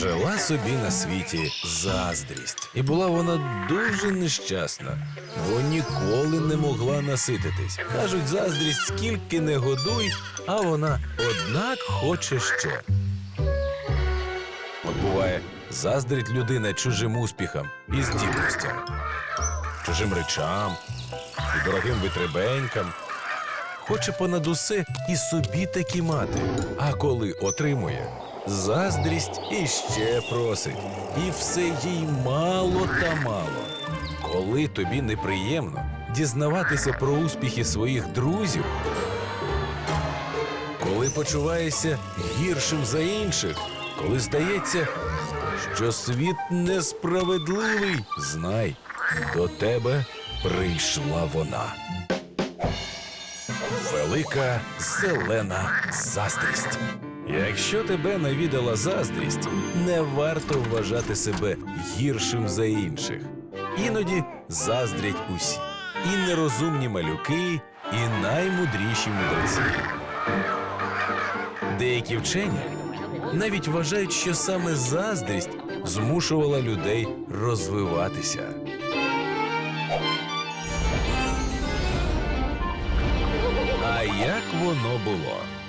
Жила собі на світі заздрість, і була вона дуже нещасна, бо ніколи не могла насититись. Кажуть, заздрість скільки не годуй, а вона однак хоче ще. От буває, заздрить людина чужим успіхам і здібностям, чужим речам і дорогим витребенькам. Хоче понад усе і собі такі мати. А коли отримує, заздрість іще просить. І все їй мало та мало. Коли тобі неприємно дізнаватися про успіхи своїх друзів, коли почуваєшся гіршим за інших, коли здається, що світ несправедливий, знай, до тебе прийшла вона. Велика зелена заздрість. Якщо тебе навідала заздрість, не варто вважати себе гіршим за інших. Іноді заздрять усі і нерозумні малюки, і наймудріші мудреці. Деякі вчені навіть вважають, що саме заздрість змушувала людей розвиватися. А як воно було?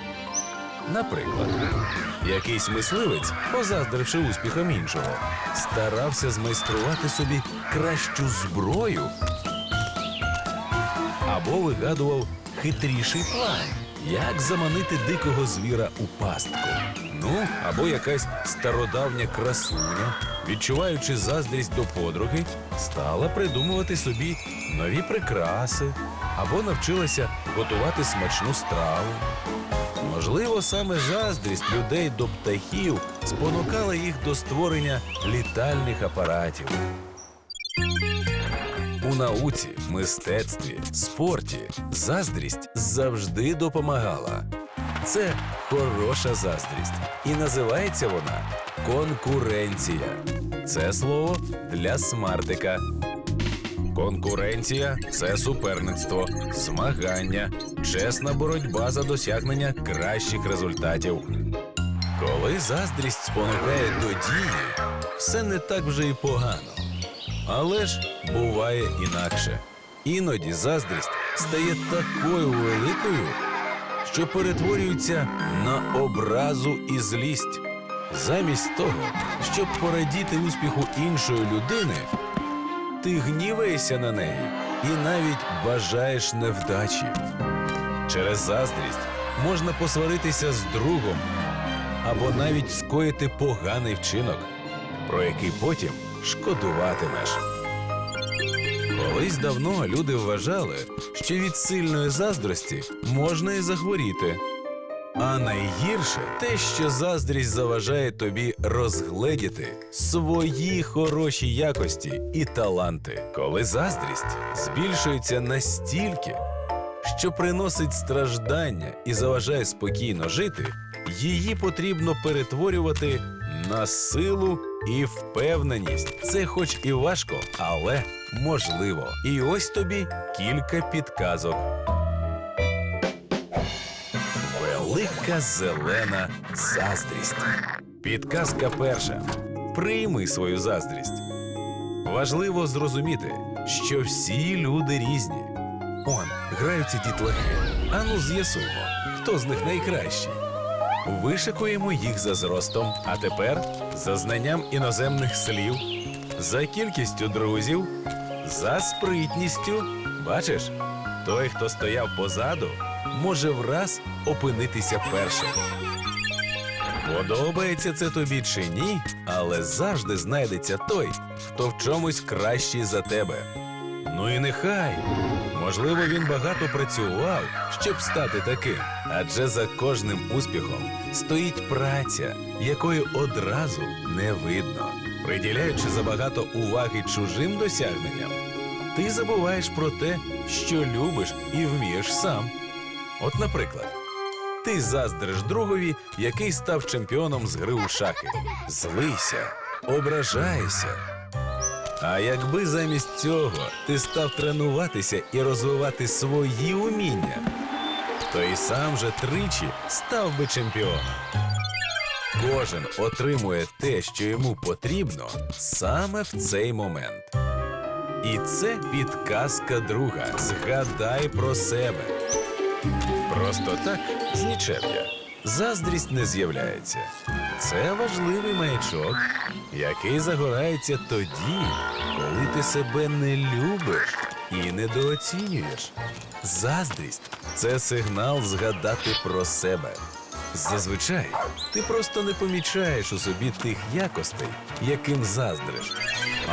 Наприклад, якийсь мисливець, позаздривши успіхам іншого, старався змайструвати собі кращу зброю або вигадував хитріший план, як заманити дикого звіра у пастку. Ну, або якась стародавня красуня, відчуваючи заздрість до подруги, стала придумувати собі нові прикраси або навчилася готувати смачну страву. Можливо, саме заздрість людей до птахів спонукала їх до створення літальних апаратів. У науці, мистецтві, спорті заздрість завжди допомагала. Це хороша заздрість, і називається вона конкуренція. Це слово для смартика. Конкуренція це суперництво, змагання, чесна боротьба за досягнення кращих результатів. Коли заздрість спонукає до дії, все не так вже й погано. Але ж буває інакше. Іноді заздрість стає такою великою, що перетворюється на образу і злість. Замість того, щоб порадіти успіху іншої людини, ти гніваєшся на неї і навіть бажаєш невдачі. Через заздрість можна посваритися з другом або навіть скоїти поганий вчинок, про який потім шкодуватимеш. Колись давно люди вважали, що від сильної заздрості можна і захворіти. А найгірше те, що заздрість заважає тобі розгледіти свої хороші якості і таланти, коли заздрість збільшується настільки, що приносить страждання і заважає спокійно жити, її потрібно перетворювати на силу і впевненість. Це хоч і важко, але можливо. І ось тобі кілька підказок. Велика зелена заздрість. Підказка перша. Прийми свою заздрість. Важливо зрозуміти, що всі люди різні. Он, граються дітлахи. Ану з'ясуємо, хто з них найкращий. Вишикуємо їх за зростом, а тепер за знанням іноземних слів, за кількістю друзів, за спритністю. Бачиш, той, хто стояв позаду, може враз опинитися першим. Подобається це тобі чи ні, але завжди знайдеться той, хто в чомусь кращий за тебе. Ну і нехай. Можливо, він багато працював, щоб стати таким. Адже за кожним успіхом стоїть праця, якої одразу не видно. Приділяючи забагато уваги чужим досягненням, ти забуваєш про те, що любиш і вмієш сам. От, наприклад, ти заздриш другові, який став чемпіоном з гри у шахи. Злися, ображаєшся. А якби замість цього ти став тренуватися і розвивати свої уміння, то і сам же тричі став би чемпіоном. Кожен отримує те, що йому потрібно, саме в цей момент. І це підказка друга. Згадай про себе. Просто так з нічев'я. Заздрість не з'являється. Це важливий маячок, який загорається тоді, коли ти себе не любиш і недооцінюєш. Заздрість це сигнал згадати про себе. Зазвичай ти просто не помічаєш у собі тих якостей, яким заздриш,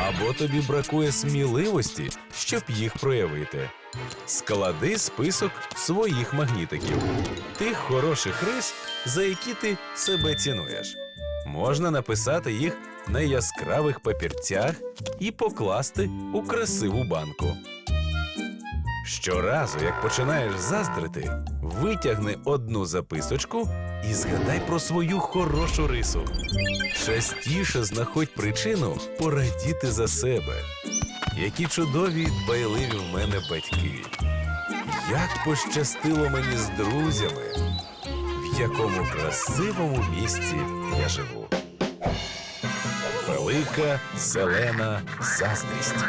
або тобі бракує сміливості, щоб їх проявити. Склади список своїх магнітиків, тих хороших рис, за які ти себе цінуєш. Можна написати їх на яскравих папірцях і покласти у красиву банку. Щоразу, як починаєш заздрити, витягни одну записочку і згадай про свою хорошу рису. Частіше знаходь причину порадіти за себе. Які чудові й дбайливі в мене батьки. Як пощастило мені з друзями, в якому красивому місці я живу. Велика зелена заздрість.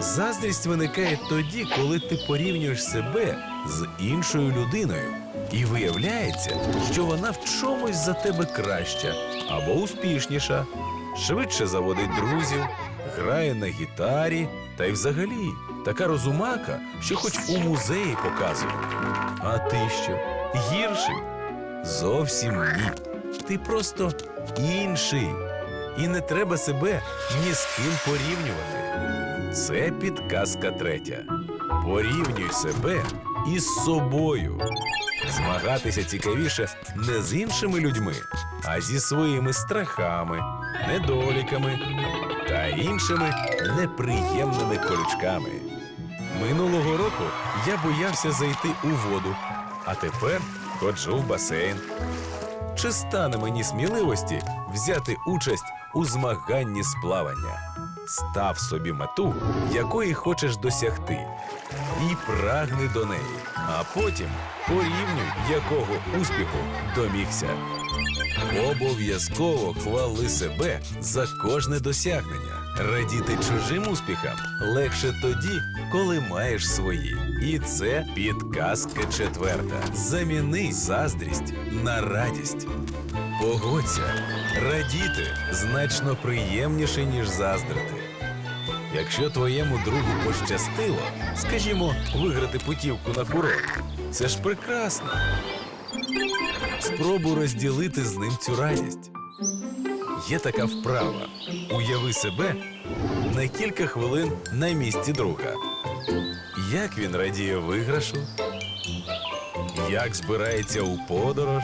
Заздрість виникає тоді, коли ти порівнюєш себе з іншою людиною, і виявляється, що вона в чомусь за тебе краща або успішніша, швидше заводить друзів, грає на гітарі, та й взагалі така розумака, що хоч у музеї показує. А ти що? Гірший? Зовсім ні. Ти просто інший. І не треба себе ні з ким порівнювати. Це підказка третя. Порівнюй себе із собою. Змагатися цікавіше не з іншими людьми, а зі своїми страхами, недоліками та іншими неприємними колючками. Минулого року я боявся зайти у воду, а тепер ходжу в басейн. Чи стане мені сміливості взяти участь у змаганні з плавання? Став собі мету, якої хочеш досягти, і прагни до неї, а потім порівнюй, якого успіху домігся. Обов'язково хвали себе за кожне досягнення. Радіти чужим успіхам легше тоді, коли маєш свої. І це підказка четверта. Заміни заздрість на радість. Погодься, радіти значно приємніше, ніж заздрити. Якщо твоєму другу пощастило, скажімо, виграти путівку на курорт, це ж прекрасно. Спробуй розділити з ним цю радість. Є така вправа. Уяви себе на кілька хвилин на місці друга. Як він радіє виграшу? Як збирається у подорож?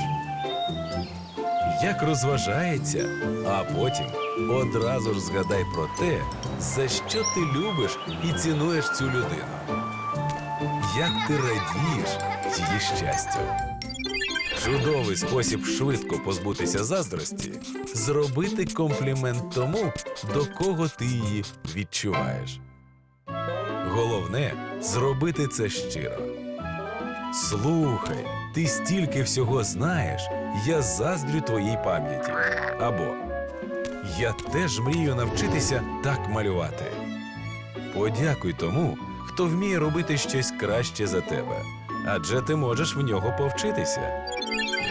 Як розважається, а потім одразу ж згадай про те, за що ти любиш і цінуєш цю людину. Як ти радієш її щастю. Чудовий спосіб швидко позбутися заздрості зробити комплімент тому, до кого ти її відчуваєш. Головне зробити це щиро. Слухай, ти стільки всього знаєш, я заздрю твоїй пам'яті. Або я теж мрію навчитися так малювати. Подякуй тому, хто вміє робити щось краще за тебе, адже ти можеш в нього повчитися.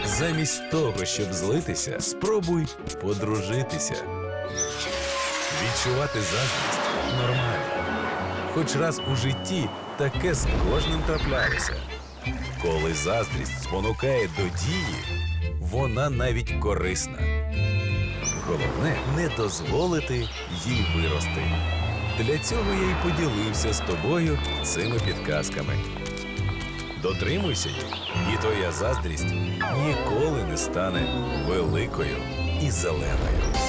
Замість того, щоб злитися, спробуй подружитися. Відчувати заздрість нормально. Хоч раз у житті таке з кожним траплялося. Коли заздрість спонукає до дії, вона навіть корисна. Головне не дозволити їй вирости. Для цього я й поділився з тобою цими підказками. Дотримуйся їх, і твоя заздрість ніколи не стане великою і зеленою.